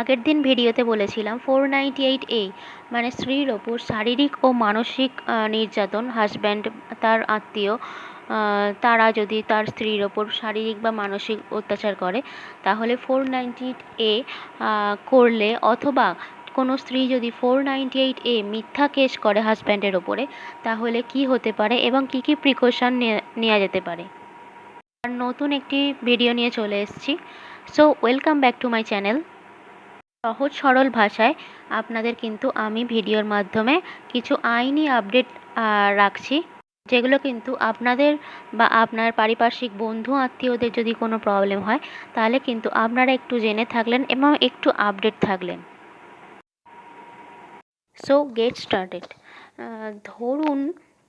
আগের দিন ভিডিওতে বলেছিলাম ফোর নাইনটি এইট এ মানে স্ত্রীর ওপর শারীরিক ও মানসিক নির্যাতন হাজব্যান্ড তার আত্মীয় তারা যদি তার স্ত্রীর ওপর শারীরিক বা মানসিক অত্যাচার করে, তাহলে ফোর এইট এ করলে অথবা কোনো স্ত্রী যদি ফোর এইট এ মিথ্যা কেস করে হাজব্যান্ডের ওপরে, তাহলে কি হতে পারে এবং কী কী প্রিকশন নেওয়া যেতে পারে? আর নতুন একটি ভিডিও নিয়ে চলে এসেছি। So welcome back to my channel সহজ, সরল ভাষায় আপনাদের কিন্তু আমি ভিডিওর মাধ্যমে কিছু আইনি আপডেট রাখছি, যেগুলো কিন্তু আপনাদের বা আপনার পারিপার্শ্বিক বন্ধু, আত্মীয়দের যদি কোনো প্রবলেম হয়, তাহলে কিন্তু আপনারা একটু জেনে থাকলেন এবং একটু আপডেট থাকলেন। সো গেট স্টার্টেড ধরুন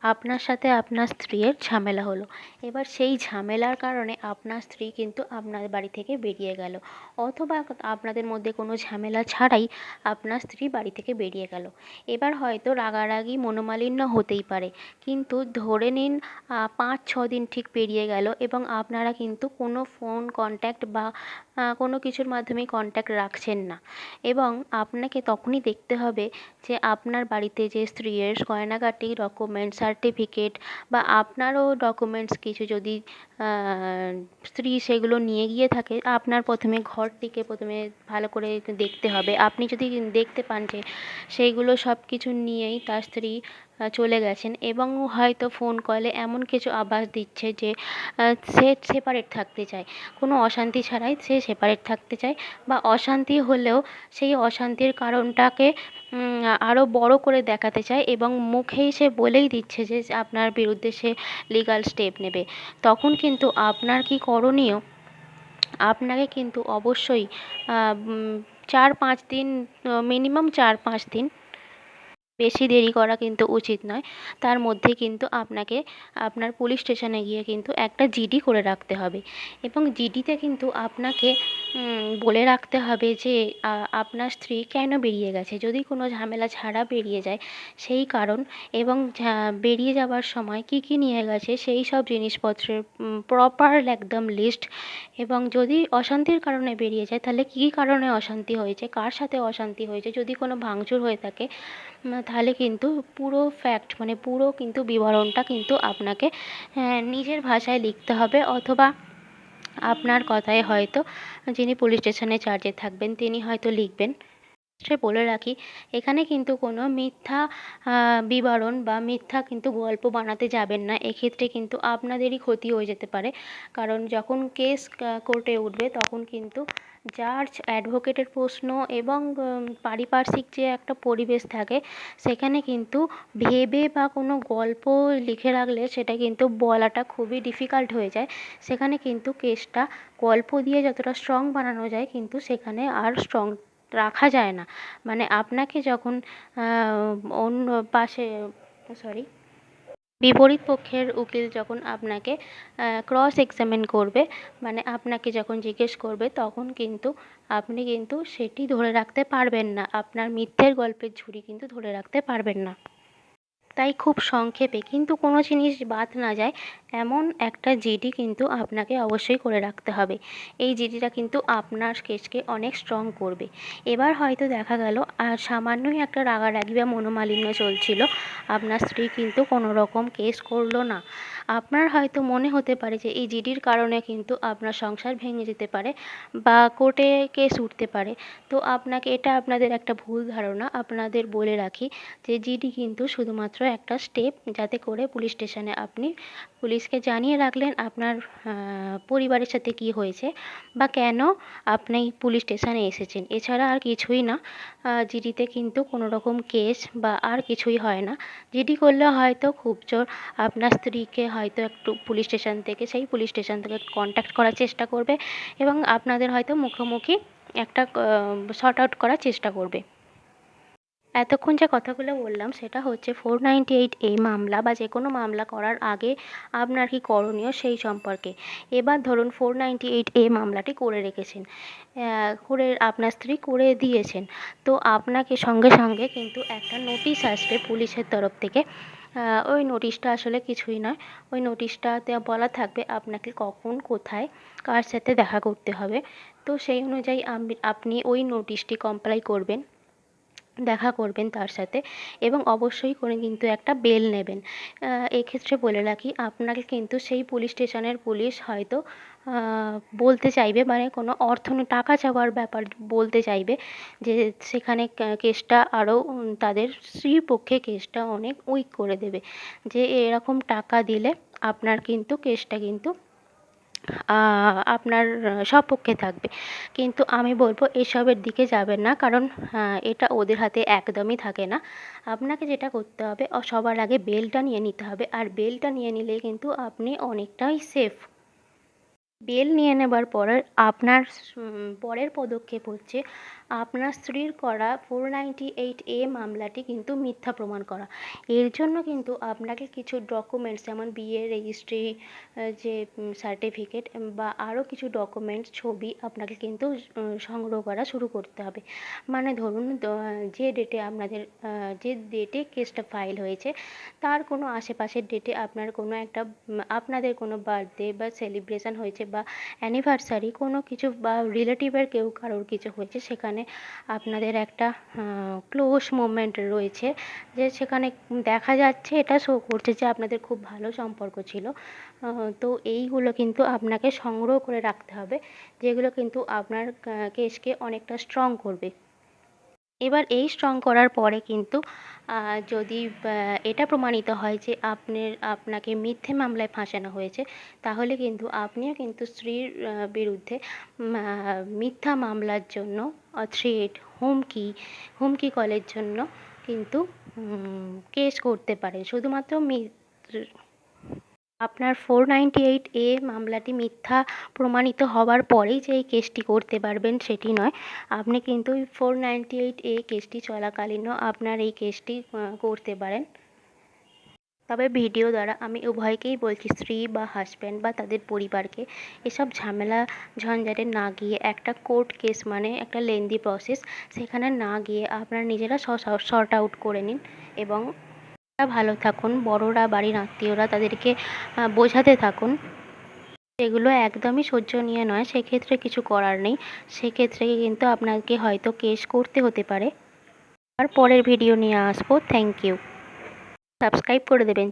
আপনার সাথে আপনার স্ত্রীর ঝামেলা হলো। এবার সেই ঝামেলার কারণে আপনার স্ত্রী কিন্তু আপনার বাড়ি থেকে বেরিয়ে গেল। অথবা আপনাদের মধ্যে কোনো ঝামেলা ছাড়াই আপনার স্ত্রী বাড়ি থেকে বেরিয়ে গেল। এবার হয়তো রাগারাগি মনোমালিন্য হতেই পারে। কিন্তু ধরে নিন পাঁচ, ছ দিন ঠিক পেরিয়ে গেল এবং আপনারা কিন্তু কোনো ফোন কন্ট্যাক্ট বা কোনো কিছুর মাধ্যমেই কন্ট্যাক্ট রাখছেন না। এবং আপনাকে তখনই দেখতে হবে যে আপনার বাড়িতে যে স্ত্রীর গয়নাগাটি ডকুমেন্টস সার্টিফিকেট বা আপনারও ডকুমেন্টস কিছু যদি স্ত্রী সেগুলো নিয়ে গিয়ে থাকে, আপনার প্রথমে ঘরটিকে প্রথমে ভালো করে দেখতে হবে। আপনি যদি দেখতে পান যে সেইগুলো সব কিছু নিয়েই তার স্ত্রী চলে গেছেন এবং হয়তো ফোন কলে এমন কিছু আভাস দিচ্ছে যে সে সেপারেট থাকতে চায়। কোনো অশান্তি ছাড়াই সে সেপারেট থাকতে চায় বা অশান্তি হলেও সেই অশান্তির কারণটাকে আরও বড় করে দেখাতে চায় এবং মুখেই সে বলেই দিচ্ছে যে আপনার বিরুদ্ধে সে লিগাল স্টেপ নেবে। তখন কিন্তু আপনার কি করণীয়? আপনাকে কিন্তু অবশ্যই চার পাঁচ দিন মিনিমাম চার পাঁচ দিন বেশি দেরি করা কিন্তু উচিত নয়। তার মধ্যে কিন্তু আপনাকে, আপনার পুলিশ স্টেশনে গিয়ে কিন্তু একটা জিডি করে রাখতে হবে। এবং জিডিতে কিন্তু আপনাকে বলে রাখতে হবে যে আপনার স্ত্রী কেন বেরিয়ে গেছে? যদি কোনো ঝামেলা ছাড়া বেরিয়ে যায়, সেই কারণ এবং বেরিয়ে যাওয়ার সময় কী কী নিয়ে গেছে, সেই সব জিনিসপত্রের প্রপার একদম লিস্ট এবং যদি অশান্তির কারণে বেরিয়ে যায়, তাহলে কী কারণে অশান্তি হয়েছে? কার সাথে অশান্তি হয়েছে? যদি কোনো ভাঙচুর হয়ে থাকে তাহলে কিন্তু পুরো ফ্যাক্ট মানে পুরো কিন্তু বিবরণটা কিন্তু আপনাকে নিজের ভাষায় লিখতে হবে অথবা আপনার কথায় হয়তো যিনি পুলিশ স্টেশনে চার্জে থাকবেন, তিনি হয়তো লিখবেন। সে বলে রাখি, এখানে কিন্তু কোনো মিথ্যা বিবরণ বা মিথ্যা কিন্তু গল্প বানাতে যাবেন না। এক্ষেত্রে কিন্তু আপনাদেরই ক্ষতি হয়ে যেতে পারে। কারণ যখন কেস কোর্টে উঠবে, তখন কিন্তু জাজ, অ্যাডভোকেটের প্রশ্ন এবং পারিপার্শ্বিক যে একটা পরিবেশ থাকে, সেখানে কিন্তু ভেবে বা কোনো গল্প লিখে রাখলে সেটা কিন্তু বলাটা খুবই ডিফিকাল্ট হয়ে যায়। সেখানে কিন্তু কেসটা গল্প দিয়ে যতটা স্ট্রং বানানো যায়, কিন্তু সেখানে আর স্ট্রং রাখা যায় না। মানে আপনাকে যখন অন্য পাশে সরি বিপরীত পক্ষের উকিল যখন আপনাকে ক্রস এক্সামিন করবে মানে আপনাকে যখন জিজ্ঞেস করবে, তখন কিন্তু আপনি কিন্তু সেটি ধরে রাখতে পারবেন না। আপনার মিথ্যের গল্পের ঝুড়ি কিন্তু ধরে রাখতে পারবেন না। তাই খুব সংক্ষেপে, কিন্তু কোনো জিনিস বাদ না যায় এমন একটা জিডি কিন্তু আপনাকে অবশ্যই করে রাখতে হবে। এই জিডিটা কিন্তু আপনার কেসকে অনেক স্ট্রং করবে। এবার হয়তো দেখা গেল, আর সামান্যই একটা রাগারাগি বা মনোমালিন্য চলছিল। আপনার স্ত্রী কিন্তু কোনো রকম কেস করল না। আপনার হয়তো মনে হতে পারে যে, এই জিডির কারণে কিন্তু আপনার সংসার ভেঙে যেতে পারে বা কোর্টে কেস উঠতে পারে। তো আপনাকে, এটা আপনাদের একটা ভুল ধারণা। আপনাদের বলে রাখি যে, জিডি কিন্তু শুধুমাত্র একটা স্টেপ যাতে করে পুলিশ স্টেশনে আপনি পুলিশকে জানিয়ে রাখলেন আপনার পরিবারের সাথে কী হয়েছে বা কেন আপনি পুলিশ স্টেশনে এসেছেন। এছাড়া আর কিছুই না। জিডিতে কিন্তু কোনো রকম কেস বা আর কিছুই হয় না। জিডি করলে হয়তো খুব জোর আপনার স্ত্রীকে হয়তো একটু পুলিশ স্টেশন থেকে, সেই পুলিশ স্টেশন থেকে কন্ট্যাক্ট করার চেষ্টা করবে এবং আপনাদের হয়তো মুখোমুখি একটা শর্ট আউট করার চেষ্টা করবে। এতক্ষণ যে কথাগুলো বললাম, সেটা হচ্ছে ফোর নাইনটি এইট এ মামলা বা যে কোনো মামলা করার আগে আপনার কি করণীয় সেই সম্পর্কে। এবার ধরুন ফোর নাইনটি এইট এ মামলাটি করে রেখেছেন। করে আপনার স্ত্রী করে দিয়েছেন। তো আপনাকে সঙ্গে সঙ্গে কিন্তু একটা নোটিশ আসবে পুলিশের তরফ থেকে। ওই নোটিশটা আসলে কিছুই নয়। ওই নোটিশটাতে বলা থাকবে আপনাকে কখন, কোথায়, কার সাথে দেখা করতে হবে। তো সেই অনুযায়ী আপনি ওই নোটিশটি কমপ্লাই করবেন। দেখা করবেন তার সাথে এবং অবশ্যই করে কিন্তু একটা বেল নেবেন। এক্ষেত্রে বলে রাখি, আপনাকে কিন্তু সেই পুলিশ স্টেশনের পুলিশ হয়তো বলতে চাইবে মানে কোনো অর্থ টাকা চাওয়ার ব্যাপার বলতে চাইবে যে সেখানে কেসটা আরও তাদের স্ত্রীর পক্ষে কেসটা অনেক উইক করে দেবে। যে এরকম টাকা দিলে আপনার কিন্তু কেসটা কিন্তু আপনার সপক্ষে থাকবে। কিন্তু আমি বলব এসবের দিকে যাবেন না, কারণ এটা ওদের হাতে একদমই থাকে না। আপনাকে যেটা করতে হবে, সবার আগে বেলটা নিয়ে নিতে হবে। আর বেলটা নিয়ে নিলে কিন্তু আপনি অনেকটাই সেফ বেল নিয়ে নেবার পরে আপনার পরের পদক্ষেপ হচ্ছে আপনার স্ত্রীর করা ফোর নাইনটি এইট এ মামলাটি কিন্তু মিথ্যা প্রমাণ করা। এর জন্য কিন্তু আপনাকে কিছু ডকুমেন্টস যেমন বিয়ে রেজিস্ট্রি যে সার্টিফিকেট বা আরও কিছু ডকুমেন্টস ছবি আপনাকে কিন্তু সংগ্রহ করা শুরু করতে হবে। মানে ধরুন যে ডেটে আপনাদের যে ডেটে কেসটা ফাইল হয়েছে, তার কোনো আশেপাশের ডেটে আপনার কোনো একটা আপনাদের কোনো বার্থডে বা সেলিব্রেশন হয়েছে বা অ্যানিভার্সারি কোনো কিছু বা রিলেটিভের কেউ কারোর কিছু হয়েছে, সেখানে আপনাদের একটা ক্লোজ মোমেন্ট রয়েছে, যে সেখানে দেখা যাচ্ছে, এটা শো করছে যে আপনাদের খুব ভালো সম্পর্ক ছিল। তো এইগুলো কিন্তু আপনাকে সংগ্রহ করে রাখতে হবে, যেগুলো কিন্তু আপনার কেসকে অনেকটা স্ট্রং করবে। এবার এই স্ট্রং করার পরে কিন্তু যদি এটা প্রমাণিত হয় যে আপনার, আপনাকে মিথ্যে মামলায় ফাঁসানো হয়েছে, তাহলে কিন্তু আপনিও কিন্তু স্ত্রীর বিরুদ্ধে মিথ্যা মামলার জন্য থ্রেট হুমকি হুমকি কলের জন্য কিন্তু কেস করতে পারে। শুধুমাত্র আপনার ফোর এইট এ মামলাটি মিথ্যা প্রমাণিত হওয়ার পরেই যে এই কেসটি করতে পারবেন সেটি নয়। আপনি কিন্তু ফোর এইট এ কেসটি চলাকালীনও আপনার এই কেসটি করতে পারেন। তবে ভিডিও দ্বারা আমি উভয়কেই বলছি, স্ত্রী বা হাজব্যান্ড বা তাদের পরিবারকে, এসব ঝামেলা ঝঞ্ঝাটে না গিয়ে একটা কোর্ট কেস মানে একটা লেন্দি প্রসেস সেখানে না গিয়ে আপনারা নিজেরা সর্ট আউট করে নিন এবং ভালো থাকুন, বড়রা বাড়ির আত্মীয়রা তাদেরকে বোঝাতে থাকুন। সেগুলো একদমই সহ্যনীয় নয় সেক্ষেত্রে কিছু করার নেই। সেক্ষেত্রে কিন্তু আপনাকে হয়তো কেস করতে হতে পারে। আর পরের ভিডিও নিয়ে আসব। থ্যাংক ইউ সাবস্ক্রাইব করে দেবেন।